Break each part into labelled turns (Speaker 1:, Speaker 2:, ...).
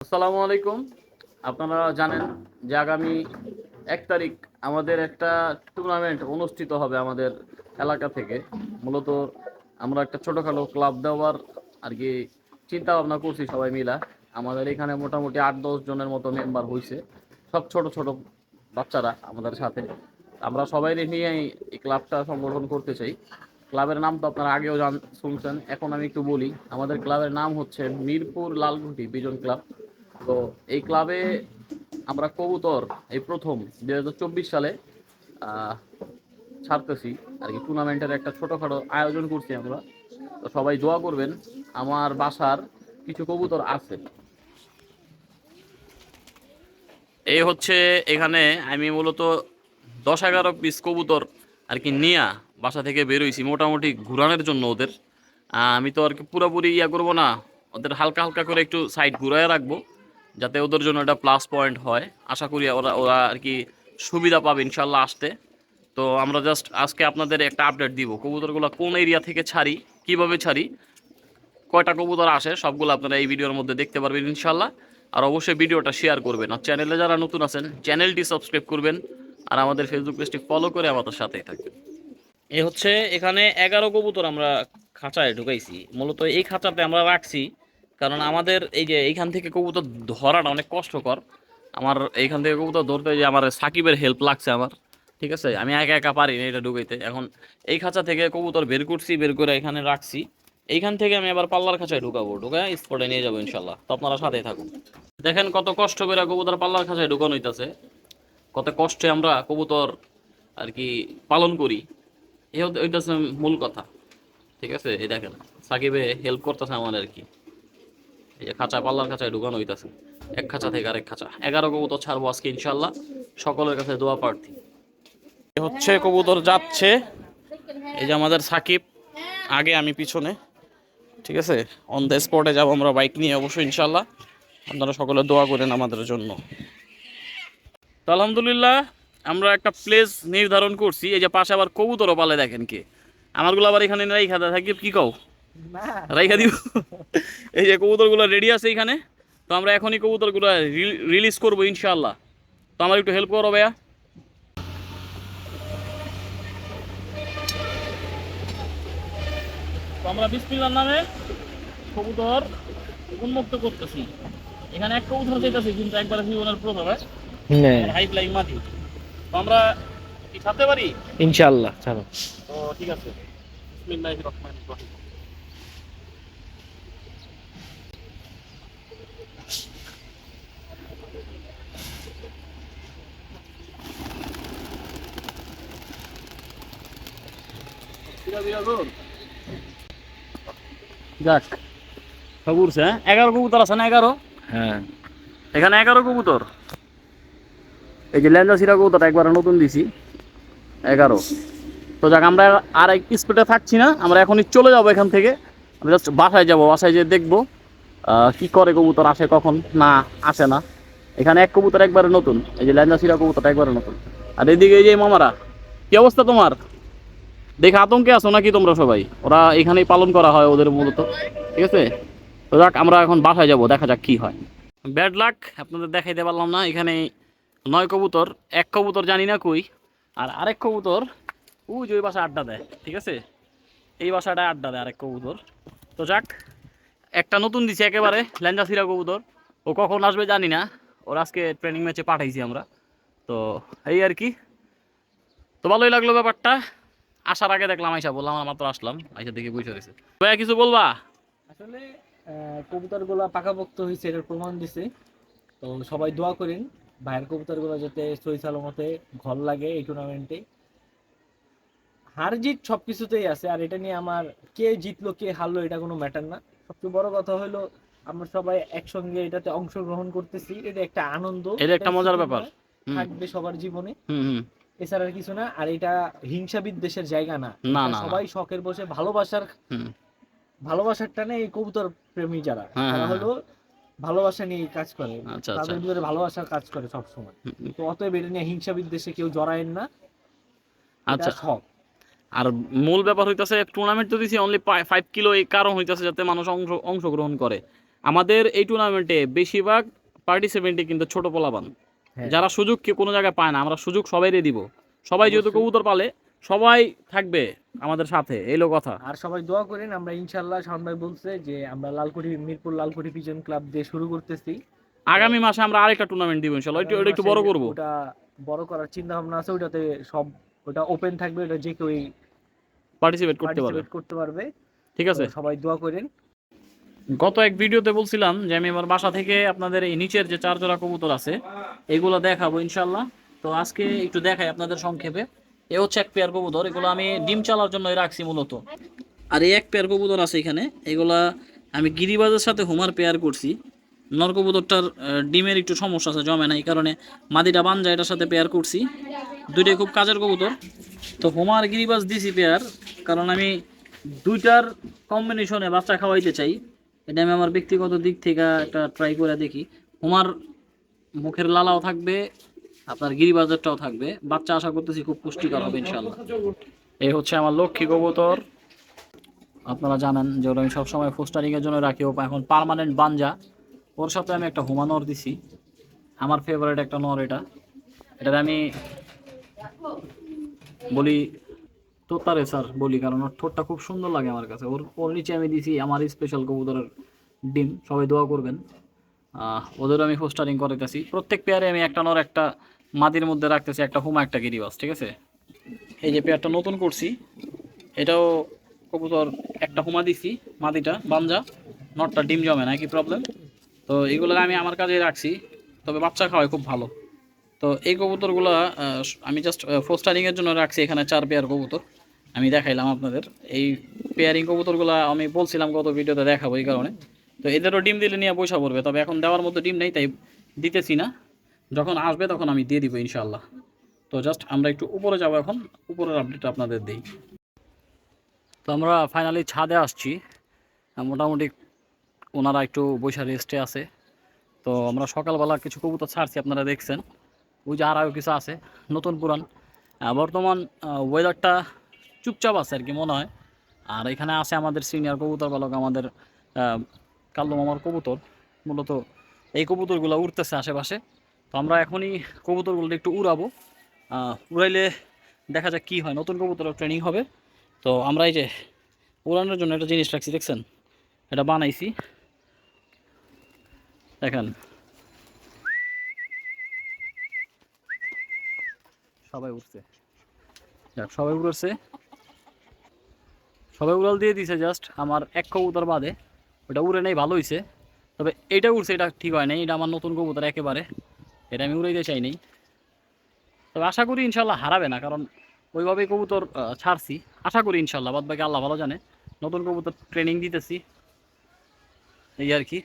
Speaker 1: আসসালামু আলাইকুম। আপনারা জানেন যে আগামী এক তারিখ আমাদের একটা টুর্নামেন্ট অনুষ্ঠিত হবে আমাদের এলাকা থেকে। মূলত আমরা একটা ছোটোখাটো ক্লাব দেওয়ার আর কি চিন্তা ভাবনা করছি সবাই মিলা। আমাদের এখানে মোটামুটি আট দশ জনের মতো মেম্বার হয়েছে সব ছোট ছোট বাচ্চারা আমাদের সাথে। আমরা সবাই নিয়ে এই ক্লাবটা সংগঠন করতে চাই। ক্লাবের নাম তো আপনারা আগেও জান, শুনছেন, এখন আমি একটু বলি। আমাদের ক্লাবের নাম হচ্ছে মিরপুর লালগুটি বিজন ক্লাব। তো এই ক্লাবে আমরা কবুতর এই প্রথম দুই হাজার চব্বিশ সালে ছাড়তেছি। আর কি টুর্নামেন্টের একটা ছোটোখাটো আয়োজন করছি আমরা। তো সবাই দোয়া করবেন, আমার বাসার কিছু কবুতর আছে। এই হচ্ছে এখানে আমি মূলত দশ এগারো পিস কবুতর আর কি নিয়া বাসা থেকে বেরোইছি। মোটামুটি ঘুরানোর জন্য ওদের। আমি তো আর কি পুরোপুরি ইয়া করব না। ওদের হালকা হালকা করে একটু সাইড ঘুরায় রাখব, যাতে ওদের জন্য একটা প্লাস পয়েন্ট হয়। আশা করি ওরা ওরা আর কি সুবিধা পাবে ইনশাল্লাহ আসতে। তো আমরা জাস্ট আজকে আপনাদের একটা আপডেট দিব, কবুতরগুলো কোন এরিয়া থেকে ছাড়ি, কীভাবে ছাড়ি, কয়টা কবুতর আসে, সবগুলো আপনারা এই ভিডিওর মধ্যে দেখতে পারবেন ইনশাল্লাহ আর অবশ্যই ভিডিওটা শেয়ার করবেন। আর চ্যানেলে যারা নতুন আছেন চ্যানেলটি সাবস্ক্রাইব করবেন। আর আমাদের ফেসবুক পেজটি ফলো করে আমাদের সাথেই থাকবেন। এ হচ্ছে এখানে এগারো কবুতর আমরা খাঁচায় ঢুকাইছি। মূলত এই খাঁচাতে আমরা রাখছি, কারণ আমাদের এই যে এইখান থেকে কবুতর ধরাটা অনেক কষ্টকর। আমার এইখান থেকে কবুতর ধরতে যে আমার সাকিবের হেল্প লাগছে আমার, ঠিক আছে? আমি একা একা পারি না এটা ঢুকাইতে। এখন এই খাঁচা থেকে কবুতর বের করছি, বের করে এখানে রাখছি। এইখান থেকে আমি আবার পাল্লার খাঁচায় ঢুকাবো ঢুকায় স্পটে নিয়ে যাব ইনশাল্লাহ তো আপনারা সাথেই থাকুন। দেখেন কত কষ্ট করে কবুতর পাল্লার খাঁচায় ঢুকানো হইতাছে। কত কষ্টে আমরা কবুতর আর কি পালন করি। হচ্ছে- এইটা হচ্ছে মূল কথা। ঠিক আছে? এই দেখেন, সাকিবে হেল্প করতেছে আমার আর কি। এই যে খাঁচা, পাল্লার খাঁচায় ঢুকানো হইতাছে। এক খাঁচা থেকে আরেক খাঁচা। এগারো কবুতর ছাড়বো আজকে ইনশাল্লাহ সকলের কাছে দোয়া প্রার্থী। এ হচ্ছে কবুতর যাচ্ছে। এই যে আমাদের সাকিব, আগে আমি পিছনে। ঠিক আছে? অন দ্য স্পটে যাব আমরা বাইক নিয়ে অবশ্যই ইনশাল্লাহ আপনারা সকলে দোয়া করেন আমাদের জন্য। তো আলহামদুলিল্লাহ আমরা একটা প্লেস নির্ধারণ করছি। এই যে পাশে আবার কবুতরও পালে দেখেন কে। আমারগুলো আবার এখানে রাইখা থাকি কি কও? রাইখা দিব। এই যে কবুতরগুলো রেডি আছে এখানে। তো আমরা এখনই কবুতর কবুতরগুলো রিলিজ করব ইনশাআল্লাহ। তো আমার একটু হেল্প করো ভাইয়া। তো আমরা বিসমিল্লার নামে কবুতর উন্মুক্ত করতেছি। এখানে এক কবুতর যেতেছি কিন্তু একবার জীবনের প্রথমে হাই ফ্লাইং মাটি। তো আমরা কি ছাড়তে পারি?
Speaker 2: ইনশাল্লাহ চলো
Speaker 1: তো ঠিক আছে। বিসমিল্লাহির রহমানির রহিম। যাক হ্যাঁ? এগারো কবুতর আছে না এগারো?
Speaker 2: হ্যাঁ।
Speaker 1: এখানে এগারো কবুতর? এই যে ল্যান্ডা সিরা কবুতর একবার নতুন দিছি। এগারো। তো যাক, আমরা আর এক স্পিডে থাকছি না। আমরা এখনই চলে যাব এখান থেকে। জাস্ট বাসায় যাব, বাসায় যেয়ে দেখব কি করে কবুতর আসে কখন। না, আসে না। এখানে এক কবুতর একবারে নতুন। এই যে ল্যান্ডা সিরা কবুতর একবারে নতুন। আর এদিকে এই যে মামারা, কি অবস্থা তোমার? দেখে আতঙ্কে আছো নাকি তোমরা সবাই? ওরা এখানেই পালন করা হয় ওদের মূলত। ঠিক আছে? তো যাক, আমরা এখন বাসায় যাব, দেখা যাক কি হয়। ব্যাড লাক আপনাদের দেখাইতে পারলাম না। এখানে নয় কবুতর, এক কবুতর জানি না কই, আর আরেক কবুতর, ওই যে ওই বাসা আড্ডা দেয়, ঠিক আছে? এই বাসাটায় আড্ডা দেয় আরেক কবুতর। তো যাক, একটা নতুন দিছে একেবারে ল্যাঞ্জা সিরা কবুতর। ও কখন আসবে জানি না, ওর আজকে ট্রেনিং ম্যাচে পাঠাইছি আমরা। তো এই আর কি। তো ভালোই লাগল ব্যাপারটা। আসার আগে দেখলাম, আইসা বললাম, আমার মাত্র আসলাম। আইসা দেখে বুঝে গেছে ভাইয়া, কিছু বলবা?
Speaker 2: আসলে কবুতরগুলা পাকাপোক্ত হয়েছে এটার প্রমাণ দিছে। তো সবাই দোয়া করেন ভাইয়ের কবুতরগুলো যাতে সই সালামতে ঘর লাগে এই টুর্নামেন্টে হার জিত সবকিছুতেই আছে আর এটা নিয়ে আমার কে জিতলো কে হারলো এটা কোনো ম্যাটার না। সবচেয়ে বড় কথা হলো আমরা সবাই একসঙ্গে এটাতে অংশগ্রহণ করতেছি এটা একটা আনন্দ
Speaker 1: এটা একটা মজার ব্যাপার।
Speaker 2: থাকবে সবার জীবনে। এছাড়া আর কিছু না আর এটা হিংসা বিদ্বেষের জায়গা না। সবাই শখের বসে ভালোবাসার ভালোবাসার টানে এই কবুতর প্রেমী যারা।
Speaker 1: হ্যাঁ,
Speaker 2: তারা
Speaker 1: হ্যাঁ,
Speaker 2: হলো ভালোবাসা নিয়ে কাজ করে
Speaker 1: আচ্ছা,
Speaker 2: তাদের
Speaker 1: আচ্ছা।
Speaker 2: ভিতরে ভালোবাসার কাজ করে সব সময়। তো অতএব এটা নিয়ে হিংসা বিদ্বেষে কেউ জড়ায়েন না
Speaker 1: আচ্ছা
Speaker 2: সব
Speaker 1: আর মূল ব্যাপার হইতাছে টুর্নামেন্ট তো দিছি অনলি ফাইভ কিলো এই কারণ হইতাছে যাতে মানুষ অংশ অংশগ্রহণ করে আমাদের এই টুর্নামেন্টে বেশিরভাগ পার্টিসিপেন্টই কিন্তু ছোট পোলাপান
Speaker 2: হ্যাঁ।
Speaker 1: যারা সুযোগ কি কোনো জায়গায় পায় না আমরা সুযোগ সবাইরে দিব সবাই যেহেতু। কবুতর পালে সবাই থাকবে আমাদের সাথে এইলো কথা।
Speaker 2: আর সবাই দোয়া করেন আমরা ইনশাল্লাহ শাওন ভাই বলছে যে আমরা লালকুঠি মিরপুর লালকুঠি পিজন ক্লাব দিয়ে শুরু করতেছি।
Speaker 1: আগামী মাসে আমরা আরেকটা টুর্নামেন্ট দিব ইনশাল্লাহ ওইটা ওইটা একটু বড় করব।
Speaker 2: ওটা বড় করার চিন্তা ভাবনা আছে ওটাতে সব ওটা ওপেন থাকবে ওটা যে কেউ
Speaker 1: পার্টিসিপেট করতে পারবে।
Speaker 2: করতে পারবে।
Speaker 1: ঠিক আছে।
Speaker 2: সবাই দোয়া করেন।
Speaker 1: গত এক ভিডিওতে বলছিলাম যে আমি আমার বাসা থেকে আপনাদের এই নিচের যে চার জোড়া কবুতর আছে এগুলো দেখাবো ইনশাল্লাহ তো আজকে একটু দেখাই আপনাদের সংক্ষেপে। এ হচ্ছে এক পেয়ার কবুতর, এগুলো আমি ডিম চালার জন্য রাখছি মূলত। আর এই এক পেয়ার কবুতর আছে এখানে, এগুলা আমি গিরিবাজের সাথে হোমার পেয়ার করছি। নর কবুতরটার ডিমের একটু সমস্যা আছে, জমে না, এই কারণে মাদিটা বানজা এটার সাথে পেয়ার করছি। দুইটাই খুব কাজের কবুতর। তো হোমার গিরিবাজ দিছি পেয়ার, কারণ আমি দুইটার কম্বিনেশনে বাচ্চা খাওয়াইতে চাই। এটা আমি আমার ব্যক্তিগত দিক থেকে একটা ট্রাই করে দেখি। হোমার মুখের লালাও থাকবে আপনার গিরিবাজারটাও থাকবে। বাচ্চা আশা করতেছি খুব পুষ্টিকর হবে ইনশাল্লাহ এই হচ্ছে আমার লক্ষ্মী কবুতর। আপনারা জানেন যে ওটা আমি সবসময় ফোস্টারিং এর জন্য রাখি। ও এখন পার্মানেন্ট বাঞ্জা। ওর সাথে আমি একটা হুমা নর দিছি। আমার ফেভারিট একটা নর এটা। এটার আমি বলি তোতারে স্যার বলি, কারণ ওর ঠোঁটটা খুব সুন্দর লাগে আমার কাছে। ওর ওর নিচে আমি দিছি আমার স্পেশাল কবুতরের ডিম। সবাই দোয়া করবেন। ওদেরও আমি ফোস্টারিং করাইতেছি। প্রত্যেক পেয়ারে আমি একটা নর, একটা মাদির মধ্যে রাখতেছি একটা হুমা, একটা গিরিবাস, ঠিক আছে? এই যে পেয়ারটা নতুন করছি, এটাও কবুতর একটা হুমা দিছি মাদিটা বাঞ্জা, নটটা ডিম জমে না কি প্রবলেম তো এগুলো আমি আমার কাজে রাখছি, তবে বাচ্চা খাওয়াই খুব ভালো। তো এই কবুতরগুলো আমি জাস্ট ফোস্টারিংয়ের জন্য রাখছি এখানে চার পেয়ার কবুতর। আমি দেখাইলাম আপনাদের, এই পেয়ারিং কবুতরগুলো আমি বলছিলাম গত ভিডিওতে দেখাবো এই কারণে। তো এদেরও ডিম দিলে নিয়ে পয়সা পড়বে, তবে এখন দেওয়ার মতো ডিম নেই, তাই দিতেছি না। যখন আসবে তখন আমি দিয়ে দিব ইনশাল্লাহ তো জাস্ট আমরা একটু উপরে যাব এখন। উপরের আপডেট আপনাদের দিই। তো আমরা ফাইনালি ছাদে আসছি। মোটামুটি ওনারা একটু বৈশা রেস্টে আছে। তো আমরা সকালবেলা কিছু কবুতর ছাড়ছি, আপনারা দেখছেন। ওই যে আরও কিছু আছে, নতুন পুরান। বর্তমান ওয়েদারটা চুপচাপ আছে আর কি মনে হয়। আর এখানে আছে আমাদের সিনিয়র কবুতর বালক আমাদের কাল্লু মামার কবুতর। মূলত এই কবুতরগুলো উড়তেছে আশেপাশে। তো আমরা এখনই কবুতরগুলো একটু উড়াবো। উড়াইলে দেখা যাক কী হয়। নতুন কবুতরের ট্রেনিং হবে। তো আমরা এই যে উড়ানোর জন্য একটা জিনিস রাখছি দেখছেন? এটা বানাইছি। দেখেন। সবাই উঠছে যাক সবাই উড়ছে সবাই উড়াল দিয়ে দিছে জাস্ট আমার এক কবুতর বাদে। ওটা উড়ে নেই ভালো হয়েছে তবে এটা উড়ছে এটা ঠিক হয় নাই। এটা আমার নতুন কবুতর একেবারে। এটা আমি উড়াইতে চাই নাই। তবে আশা করি ইনশাল্লাহ হারাবে না, কারণ ওইভাবেই কবুতর ছাড়ছি। আশা করি ইনশাল্লাহ বাদ বাকি আল্লাহ ভালো জানে। নতুন কবুতর ট্রেনিং দিতেছি। এই আর কি।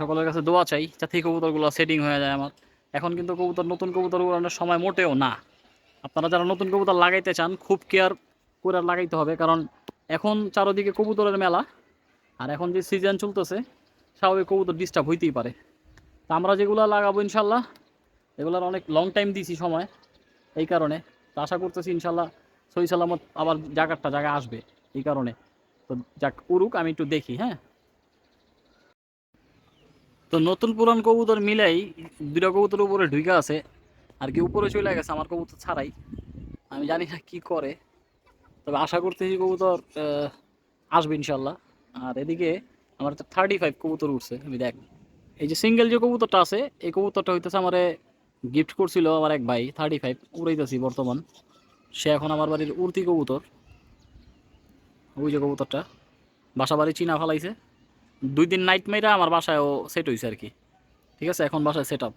Speaker 1: সকলের কাছে দোয়া চাই যাতে কবুতরগুলো সেটিং হয়ে যায় আমার। এখন কিন্তু কবুতর, নতুন কবুতর উড়ানোর সময় মোটেও না। আপনারা যারা নতুন কবুতর লাগাইতে চান, খুব কেয়ার করে লাগাইতে হবে, কারণ এখন চারোদিকে কবুতরের মেলা। আর এখন যে সিজন চলতেছে, স্বাভাবিক কবুতর ডিস্টার্ব হইতেই পারে। তা আমরা যেগুলো লাগাবো ইনশাল্লাহ, এগুলোর অনেক লং টাইম দিছি সময় এই কারণে। তো আশা করতেছি ইনশাল্লাহ সই সালামত আবার জায়গাটা জায়গা আসবে এই কারণে। তো যাক উড়ুক আমি একটু দেখি হ্যাঁ? তো নতুন পুরান কবুতর মিলাই দুটা কবুতর উপরে ঢুকে আছে, আর কি উপরে চলে গেছে, আমার কবুতর ছাড়াই। আমি জানি না কি করে, তবে আশা করতেছি কবুতর আসবে ইনশাল্লাহ। আর এদিকে আমার তো থার্টি ফাইভ কবুতর উঠছে, আমি দেখ এই যে সিঙ্গেল যে কবুতরটা আছে, এই কবুতরটা হইতেছে আমারে গিফট করছিল আমার এক ভাই থার্টি ফাইভ উড়াইতেছি বর্তমান। সে এখন আমার বাড়ির উড়তি কবুতর। ওই যে কবুতরটা। বাসা বাড়ি চীনা ফালাইছে। দুই দিন নাইট মেরা আমার বাসায়ও সেট হয়েছে আর কি ঠিক আছে? এখন বাসায় সেট আপ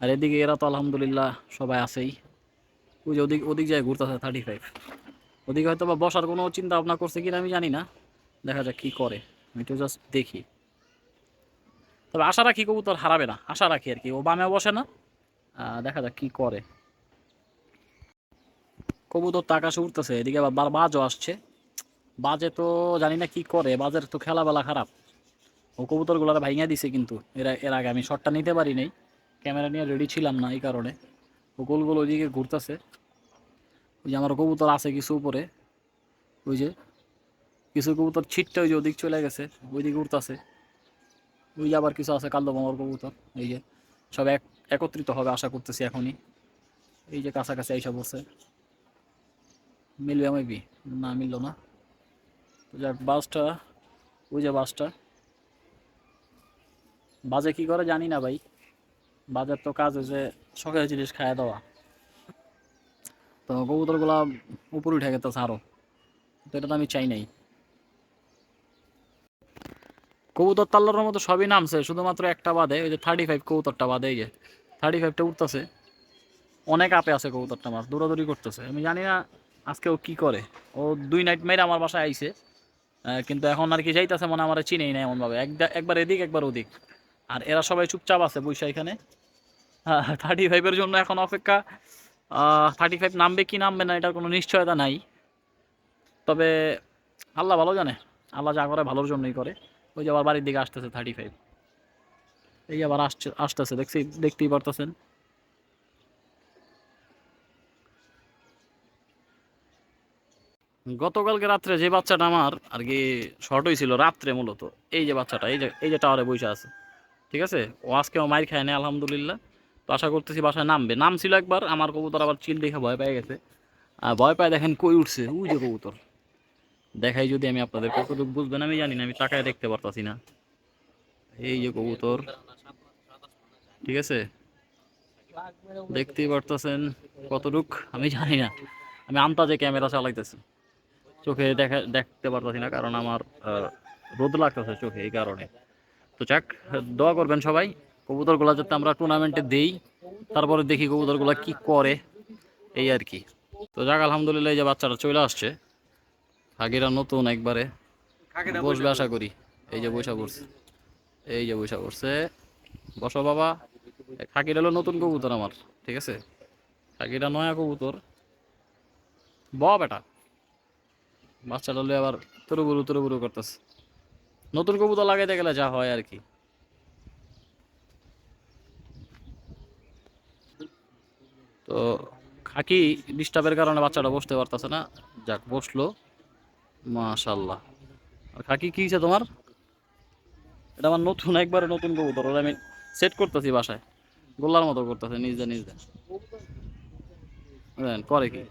Speaker 1: আর এদিকে এরা তো আলহামদুলিল্লাহ সবাই আছেই। ওই যে ওদিক ওদিক যায় ঘুরতেছে থার্টি ফাইভ ওদিকে হয়তো বা বসার কোনো চিন্তা ভাবনা করছে কিনা আমি জানি না। দেখা যাক কী করে। আমি তো জাস্ট দেখি। তবে আশা রাখি কবুতর হারাবে না, আশা রাখি আর কি। ও বামে বসে না। দেখা যাক কী করে। কবুতর তো আকাশে উঠতেছে এদিকে আবার বার বাজও আসছে। বাজে তো জানি না কি করে, বাজের তো খেলাবেলা খারাপ। ও কবুতরগুলো ভাইঙা দিছে কিন্তু, এরা এর আগে আমি শটটা নিতে পারি নাই। ক্যামেরা নিয়ে রেডি ছিলাম না এই কারণে। ও গোল গোল ওইদিকে ঘুরতেছে। ওই যে আমার কবুতর আছে কিছু উপরে। ওই যে, কিছু কবুতর ছিটটা ওই যে ওদিক চলে গেছে, ওইদিকে উঠতেছে ওই আবার কিছু আছে, কালো মামার কবুতর, এই যে সব এক, একত্রিত হবে আশা করতেছি এখনই। এই যে কাছাকাছি এইসব বসে মিলবে মেবি? না, মিললো না। যাক, বাসটা, ওই যে বাসটা। বাজে কি করে জানি না ভাই। বাজার তো কাজ হয়েছে শখের জিনিস খাওয়া দাওয়া। তো কবুতরগুলা উপরে উঠে গেছে আরও। তো এটা তো আমি চাই নাই। কবুতর তাল্লার মতো সবই নামছে, শুধুমাত্র একটা বাদে, ওই যে থার্টি ফাইভ কবুতরটা বাদে, এই যে থার্টি ফাইভটা উঠতেছে। অনেক আপে আছে কবুতরটা আমার, দৌড়াদৌড়ি করতেছে। আমি জানি না আজকে ও কি করে। ও দুই নাইট মেরে আমার বাসায় আইছে কিন্তু এখন আর কি যাইতেছে মনে হয় আমার চিনেই না এমনভাবে। এক- একবার এদিক, একবার ওদিক। আর এরা সবাই চুপচাপ আছে বৈশা এখানে। থার্টি ফাইভের জন্য এখন অপেক্ষা থার্টি ফাইভ নামবে কি নামবে না, এটার কোনো নিশ্চয়তা নাই। তবে আল্লাহ ভালো জানে। আল্লাহ যা করে ভালোর জন্যই করে। ওই যে আবার বাড়ির দিকে আসতেছে থার্টি ফাইভ এই আবার আসছে, আসতেছে, দেখছি, দেখতেই পারতেছেন। গতকালকে রাত্রে যে বাচ্চাটা আমার, আর কি শর্ট হয়েছিল রাত্রে মূলত, এই যে বাচ্চাটা, এই যে এই যে টাওয়ারে বসে আছে, ঠিক আছে? ও আজকেও মাইর খায় না আলহামদুলিল্লাহ। তো আশা করতেছি বাসায় নামবে। নাম ছিল একবার, আমার কবুতর আবার চিল দেখে ভয় পেয়ে গেছে। আর ভয় পায় দেখেন কই উঠছে, ওই যে কবুতর। দেখাই যদি আমি আপনাদের কতটুকু বুঝবেন, আমি জানি না, আমি তাকায় দেখতে পারতাছি না। এই যে কবুতর, ঠিক আছে? দেখতেই পারতেছেন কতটুক, আমি জানি না। আমি আন্তাজে ক্যামেরা চালাইতেছি। চোখে দেখা, দেখতে পারতেছি না, কারণ আমার রোদ লাগতেছে চোখে এই কারণে। তো যাক, দোয়া করবেন সবাই, কবুতরগুলো যাতে আমরা টুর্নামেন্টে দেই, তারপরে দেখি কবুতরগুলো কি করে, এই আর কি। তো যাক, আলহামদুলিল্লাহ, এই যে বাচ্চাটা চলে আসছে। আগেরা নতুন একবারে। বসবে আশা করি। এই যে বৈশা করছে এই যে। বৈশা করছে বসো বাবা। খাকিটা হলো নতুন কবুতর আমার ঠিক আছে? খাকিটা নয়া কবুতর। ব বেটা। বাচ্চাটা হলে আবার তরুবুরু তরুবুরু করতেছে। নতুন কবুতর লাগাইতে গেলে যা হয় আর কি। তো খাকি ডিস্টার্বের কারণে বাচ্চাটা বসতে পারতেছে না। যাক বসল। মাশাল্লাহ আর খাকি কী আছে তোমার? এটা আমার নতুন, একবারে নতুন কবুতর ওরা আমি সেট করতেছি বাসায়। গোল্লার মতো করতেছে, নিজে নিজে। করে কি?